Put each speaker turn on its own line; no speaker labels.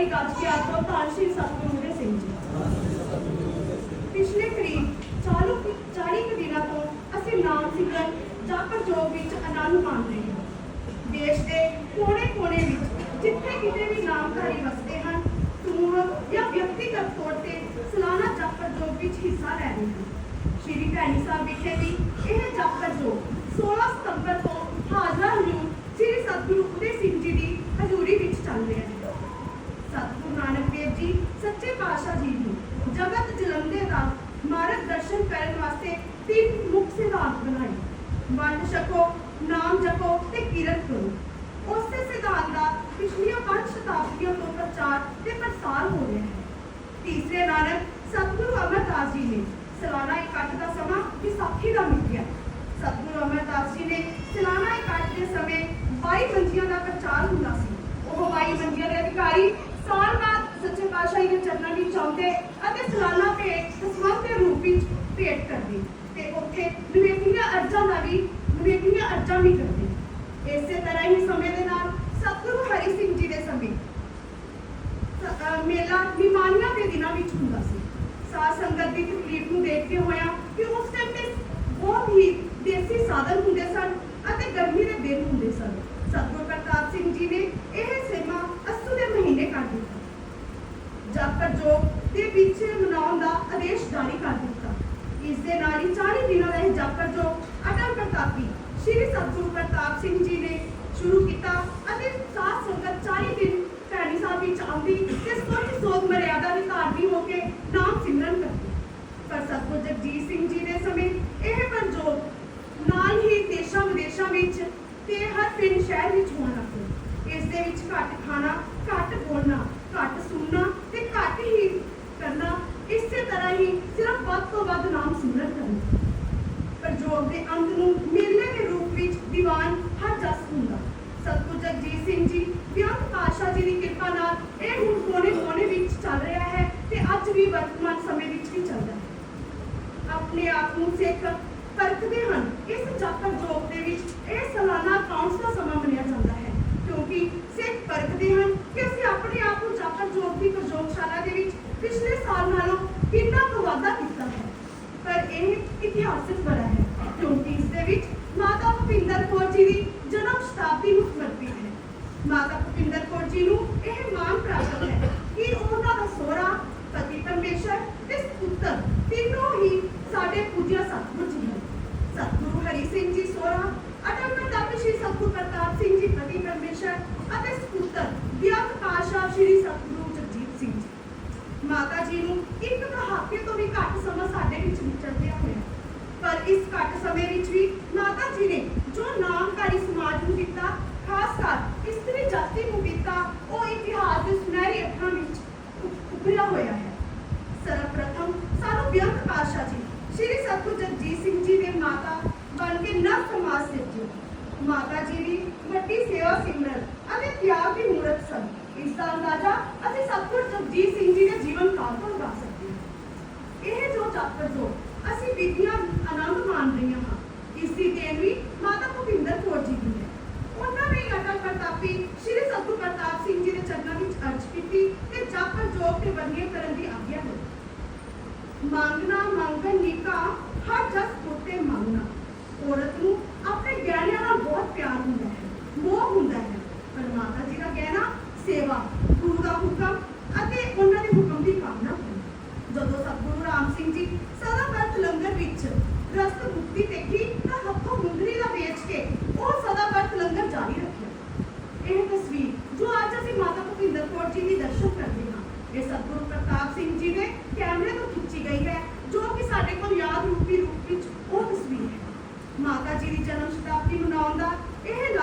ਵਾਲੀ ਗੱਜ ਕੇ ਆਤਮਾ ਧੰਨ ਸਤਿਗੁਰੂ ਦੇ ਸਿੰਘ ਜੀ। ਪਿਛਲੇ ਕਰੀਬ 40 40 ਕੁ ਦਿਨਾਂ ਤੋਂ ਅਸੀਂ ਨਾਮ ਸਿਮਰਨ ਜਪ ਜੋਗ ਵਿੱਚ ਆਨੰਦ ਮਾਣ ਹਾਂ। ਦੇਸ਼ ਦੇ ਕੋਨੇ-ਕੋਨੇ ਵਿੱਚ ਜਿੱਥੇ ਕਿਤੇ ਵੀ ਨਾਮਧਾਰੀ ਵਸਦੇ ਹਨ, ਸਮੂਹ ਜਾਂ ਵਿਅਕਤੀਗਤ ਤੌਰ ਤੇ ਸਾਲਾਨਾ ਜਪ ਜੋਗ ਵਿੱਚ ਹਿੱਸਾ ਲੈ ਰਹੇ ਹਨ। ਸ਼੍ਰੀ ਭੈਣੀ ਸਾਹਿਬ ਵਿਖੇ ਵੀ ਇਹ ਜਪ ਜੋਗ 16 ਸਤੰਬਰ ਤੋਂ ਹਾਜ਼ਰਾ ਨੂੰ ਸ਼੍ਰੀ ਸਤਿਗੁਰੂ ਉਦੇ ਸਿੰਘ ਜੀ ਦੀ ਹਜ਼ੂਰੀ ਵਿੱਚ ਚੱਲ ਰਿਹਾ ਹੈ। ਸੱਚੇ ਜੀ ਨੂੰ ਜਗਤ ਜਲੰਦੇ ਦਾ ਮਾਰਗ ਦਰਸ਼ਨ ਕਰਨ ਵਾਸਤੇ ਤਿੰਨ ਮੁੱਖ ਸਿਧਾਂਤ ਬਣਾਏ। ਵੰਡ ਛਕੋ, ਨਾਮ ਜਪੋ ਤੇ ਕਿਰਤ ਕਰੋ। ਉਸੇ ਸਿਧਾਂਤ ਦਾ ਪਿਛਲੀਆਂ ਪੰਜ ਸ਼ਤਾਬਦੀਆਂ ਤੋਂ ਪ੍ਰਚਾਰ ਤੇ ਪ੍ਰਸਾਰ ਹੋ ਰਿਹਾ ਹੈ। ਤੀਸਰੇ ਨਾਨਕ ਸਤਿਗੁਰੂ ਅਮਰਦਾਸ ਜੀ ਨੇ ਸਾਲਾਨਾ ਇਕੱਠ ਦਾ ਸਮਾਂ ਵਿਸਾਖੀ ਦਾ ਮਿਲਿਆ ਸਤਿਗੁਰੂ ਅਮਰਦਾਸ ਜੀ ਨੇ ਸਾਲਾਨਾ ਇਕੱਠ ਦੇ ਸਮੇਂ ਬਾਈ ਮੰਜੀਆਂ ਦਾ ਪ੍ਰਚਾਰ ਹੁੰਦਾ ਸੀ। ਉਹ ਬਾਈ ਮੰਜੀਆਂ ਦੇ ਅਧਿਕਾਰੀ ਸਾਲ ਬਾਅਦ ਸੱਚੇ ਚਰਨਾਂ ਵਿੱਚ ਆਉਂਦੇ ਅਤੇ ਸਾਲਾਨਾ ਭੇਟ ਦਸਵੰਧ ਦੇ ਰੂਪ ਵਿੱਚ ਭੇਟ ਕਰਦੇ ਤੇ ਉੱਥੇ ਨਿਵੇਕਲੀਆਂ ਅਰਜ਼ਾਂ ਦਾ ਵੀ ਨਿਵੇਕਲੀਆਂ ਅਰਜ਼ਾਂ ਵੀ ਕਰਦੇ। ਇਸੇ ਤਰ੍ਹਾਂ ਹੀ ਸਮੇਂ ਦੇ ਨਾਲ ਸਤਿਗੁਰੂ ਹਰੀ ਸਿੰਘ ਜੀ ਦੇ ਸਮੇਂ ਮੇਲਾ ਨਿਮਾਨੀਆਂ ਦੇ ਦਿਨਾਂ ਵਿੱਚ ਹੁੰਦਾ ਸੀ। ਸਾਧ ਸੰਗਤ ਦੀ ਤਕਲੀਫ ਨੂੰ ਦੇਖਦੇ ਹੋਇਆ ਕਿ ਉਸ ਟਾਈਮ ਤੇ ਬਹੁਤ ਹੀ ਦੇਸੀ ਸਾਧਨ ਹੁੰਦੇ ਸਨ ਅਤੇ ਗਰਮੀ ਦੇ ਦਿਨ ਹੁੰਦੇ ਸਨ। ਸਤਿਗੁਰੂ ਪ੍ਰਤਾਪ ਸਿੰਘ ਜੀ ਨੇ ਇਹ ਸੇਵਾ ਅਸੂ ਦੇ ਮਹੀਨੇ ਕਰ ਦਿੱਤਾ ਜਾਪਰ ਦੇ ਵਿੱਚ ਮਨਾਉਣ ਦਾ ਆਦੇਸ਼ ਜਾਰੀ ਕਰ ਦਿੱਤਾ। ਇਸ ਦੇ ਨਾਲ ਹੀ 40 ਦਿਨਾਂ ਦਾ ਇਹ ਜਾਪਰ ਜੋਗ ਅਟਲ ਪ੍ਰਤਾਪੀ ਸ਼੍ਰੀ ਸਤਿਗੁਰੂ ਪ੍ਰਤਾਪ ਸਿੰਘ ਜੀ ਨੇ ਸ਼ੁਰੂ ਕੀਤਾ ਅਤੇ ਸਾਧ ਸੰਗਤ 40 ਦਿਨ ਭੈਣੀ ਸਾਹਿਬ ਵਿੱਚ ਆਉਂਦੀ ਤੇ ਸੋਚ ਸੋਧ ਮਰਿਆਦਾ ਦੀ ਧਾਰਨੀ ਹੋ ਕੇ ਨਾਮ ਸਿਮਰਨ ਕਰਦੀ। ਪਰ ਸਤਿਗੁਰ ਜਗਜੀਤ ਸਿੰਘ ਜੀ ਦੇ ਸਮੇਂ ਇਹ ਪ੍ਰਜੋਗ ਨਾਲ ਹੀ ਦੇਸ਼ਾਂ ਵਿਦੇਸ਼ਾਂ ਵਿੱਚ ਤੇ ਹਰ ਪਿੰਡ ਸ਼ਹਿਰ ਵਿੱਚ ਹੋਣ ਲੱਗ ਪਿਆ ਇਸ ਦੇ ਵਿੱਚ ਘੱਟ ਖਾਣਾ, ਘੱਟ ਬੋਲਣਾ, ਘੱਟ ਸੁਣਨਾ ਤੇ ਘੱਟ ਹੀ ਕਰਨਾ ਇਸੇ ਤਰ੍ਹਾਂ ਹੀ ਸਿਰਫ ਵੱਧ ਤੋਂ ਵੱਧ ਨਾਮ ਸਿਮਰਨ ਕਰਨਾ ਪ੍ਰਜੋਗ ਦੇ ਅੰਤ ਨੂੰ ਮੇਲੇ ਦੇ ਰੂਪ ਵਿੱਚ ਦੀਵਾਨ ਹਰ ਜਸ ਹੁੰਦਾ। ਸਤਿਗੁਰ ਜਗਜੀਤ ਸਿੰਘ ਜੀ ਬਿਆੰਤ ਪਾਤਸ਼ਾਹ ਜੀ ਦੀ ਕਿਰਪਾ ਨਾਲ ਇਹ ਹੁਣ ਕੋਨੇ ਕੋਨੇ ਵਿੱਚ ਚੱਲ ਰਿਹਾ ਹੈ ਤੇ ਅੱਜ ਵੀ ਵਰਤਮਾਨ ਸਮੇਂ ਵਿੱਚ ਵੀ ਚੱਲਦਾ ਹੈ ਆਪਣੇ ਆਪ ਨੂੰ ਸਿੱਖ ਪਰਖਦੇ ਹਨ ਇਸ ਜਾਪਰ ਜੋਗ ਦੇ ਵਿੱਚ ਇਹ ਸਾਲਾਨਾ ਅਕਾਊਂਟਸ ਦਾ ਸਮਾਂ ਮੰਨਿਆ ਜਾਂਦਾ ਹੈ ਕਿਉਂਕਿ ਸਿੱਖ ਪਰਖਦੇ ਹਨ ਕਿ ਅਸੀਂ ਆਪਣੇ ਆਪ ਨੂੰ ਜਾਪਰ ਜੋਗ ਦੀ ਪ੍ਰਯੋਗਸ਼ਾਲਾ ਦੇ ਵਿੱਚ ਪਿਛਲੇ ਸਾਲ ਨਾਲੋਂ ਕਿੰਨਾ ਕੁ ਵਾਧਾ ਕੀਤਾ ਹੈ ਪਰ ਇਹ ਇਤਿਹਾਸਕ ਬਣਾ ਹੈ। ਕਿਉਂਕਿ ਇਸ ਦੇ ਵਿੱਚ ਮਾਤਾ ਭੁਪਿੰਦਰ ਕੌਰ ਜੀ ਦੀ ਜਨਮ ਸ਼ਤਾਬਦੀ ਨੂੰ ਸਮਰਪਿਤ ਹੈ। ਮਾਤਾ ਭੁਪਿੰਦਰ ਕੌਰ ਜੀ ਨੂੰ ਇਹ ਮਾਣ ਪ੍ਰਾਪਤ ਹੈ ਕਿ ਉਹਨਾਂ ਦਾ ਸੋਹਰਾ, ਪਤੀ ਪਰਮੇਸ਼ਰ ਤੇ ਪੁੱਤਰ ਤਿੰਨੋਂ ਹੀ ਸਾਡੇ ਪੂਜਿਆ ਸਤਿਗੁਰ ਜੀ ਹਨ ਸਤਿਗੁਰੂ ਹਰੀ ਸਿੰਘ ਜੀ ਸੋਹਰਾ ਅਟਲ ਪ੍ਰਤਾਪੀ ਸ਼੍ਰੀ ਸਤਿਗੁਰ ਪ੍ਰਤਾਪ ਸਿੰਘ ਜੀ ਪਤੀ ਪਰਮੇਸ਼ਰ ਅਤੇ ਸੁਪੁੱਤਰ ਵਿਆਹ ਪਾਸ਼ਾ ਸ਼੍ਰੀ ਸਤਿਗੁਰੂ ਜਗਜੀਤ ਸਿੰਘ ਜੀ ਮਾਤਾ ਜੀ ਨੂੰ ਇੱਕ ਦਹਾਕੇ ਤੋਂ ਵੀ ਘੱਟ ਸਮਾਂ ਸਾਡੇ ਵਿੱਚ ਵਿਚਰਦਿਆਂ ਹੋਇਆ। ਪਰ ਇਸ ਘੱਟ ਸਮੇਂ ਵਿੱਚ ਵੀ ਮਾਤਾ ਜੀ ਨੇ ਜੋ ਨਾਮਕਾਰੀ ਸਮਾਜ ਨੂੰ ਦਿੱਤਾ, ਖਾਸ ਕਰ ਇਸਤਰੀ ਜਾਤੀ ਨੂੰ ਦਿੱਤਾ, ਉਹ ਇਤਿਹਾਸ ਦੇ ਸੁਨਹਿਰੀ ਅੱਖਰਾਂ ਵਿੱਚ ਉਭਰਿਆ ਹੋਇਆ ਹੈ। ਸਰਵਪ੍ਰਥਮ ਸਾਨੂੰ ਬਿਆੰਤ ਪਾਤਸ਼ਾਹ ਜੀ, ਸ਼੍ਰੀ ਸਤਿਗੁਰ ਜਗਜੀਤ ਸਿੰਘ ਜੀ ਦੇ ਮਾਤਾ ਬਣ ਕੇ ਨਵ ਸਮਾਜ ਸਿਰਜੇ ਮਾਤਾ ਜੀ ਦੀ ਵੱਡੀ ਸੇਵਾ ਸਿਮਰਨ ਅਤੇ ਤਿਆਗ ਦੀ ਮੂਰਤ ਸਨ। ਇਸ ਦਾ ਅੰਦਾਜ਼ਾ ਅਸੀਂ ਸਤਿਗੁਰ ਜਗਜੀਤ ਸਿੰਘ ਜੀ ਦੇ ਜੀਵਨ ਕਾਲ ਤੋਂ ਲਗਾ ਸਕਦੇ ਹਾਂ ਇਹ ਜੋ ਚਾਪਰ ਜੋ ਅਸੀਂ ਆਨੰਦ ਮਾਣ ਰਹੀਆਂ ਹਾਂ ਇਸ ਦੀ ਦੇਣਵੀ ਮਾਤਾ ਭੁਪਿੰਦਰ ਕੌਰ ਜੀ ਦੀ ਹੈ। ਉਹਨਾਂ ਨੇ ਅਟਲ ਪ੍ਰਤਾਪੀ ਸ਼੍ਰੀ ਸਤਿਗੁਰ ਪ੍ਰਤਾਪ ਸਿੰਘ ਜੀ ਦੇ ਚਰਨਾਂ ਵਿੱਚ ਅਰਜ਼ ਕੀਤੀ ਤੇ ਜਾਪਰ ਜੋਗ ਤੇ ਵਰਗੇ ਕਰਨ ਦੀ ਆਗਿਆ ਹੋਈ ਮੰਗਣਾ ਮੰਗਣ ਨਿਕਾ ਹਰ ਜਸ ਪੁੱਤੇ ਮੰਗਣਾ ਔਰਤ ਨੂੰ ਆਪਣੇ ਗਹਿਣਿਆਂ ਨਾਲ ਬਹੁਤ ਪਿਆਰ ਹੁੰਦਾ ਹੈ ਮੋਹ ਹੁੰਦਾ ਹੈ ਪਰ ਮਾਤਾ ਜੀ ਦਾ ਗਹਿਣਾ ਸੇਵਾ ਗੁਰੂ ਦਾ ਹੁਕਮ ਅਤੇ ਉਹਨਾਂ ਦੇ ਹੁਕਮ ਦੀ ਪਾਲਣਾ ਹੈ ਜਦੋਂ ਸਤਿਗੁਰੂ ਰਾਮ ਸਿੰਘ ਜੀ ਸਦਾ ਵਰਤ ਲੰਗਰ ਵਿੱਚ ਰਸਤ ਮੁਕਤੀ ਦੇਖੀ ਤਾਂ ਹੱਥੋਂ ਮੁੰਦਰੀ ਦਾ ਵੇਚ ਕੇ ਉਹ ਸਦਾ ਵਰਤ ਲੰਗਰ ਜਾਰੀ ਰੱਖਿਆ ਇਹ ਤਸਵੀਰ ਜੋ ਅੱਜ ਅਸੀਂ ਮਾਤਾ ਭੁਪਿੰਦਰ ਕੌਰ ਜੀ ਦੀ ਦਰਸ਼ਨ ਕਰਦੇ ਹਾਂ ਇਹ ਸਤਿਗੁਰੂ ਪ੍ਰਤਾਪ ਸਿੰਘ ਜੀ ਦੇ ਕੈਮਰੇ ਤੋਂ ਖਿੱਚੀ ਗਈ ਹੈ, ਜੋ ਕਿ ਸਾਡੇ ਕੋਲ ਯਾਦ ਰੂਪੀ ਰੂਪ ਵਿੱਚ ਉਹ ਤਸਵੀਰ ਹੈ। ਮਾਤਾ ਜੀ ਦੀ ਜਨਮ ਸ਼ਤਾਬਦੀ ਮਨਾਉਣ ਦਾ ਇਹ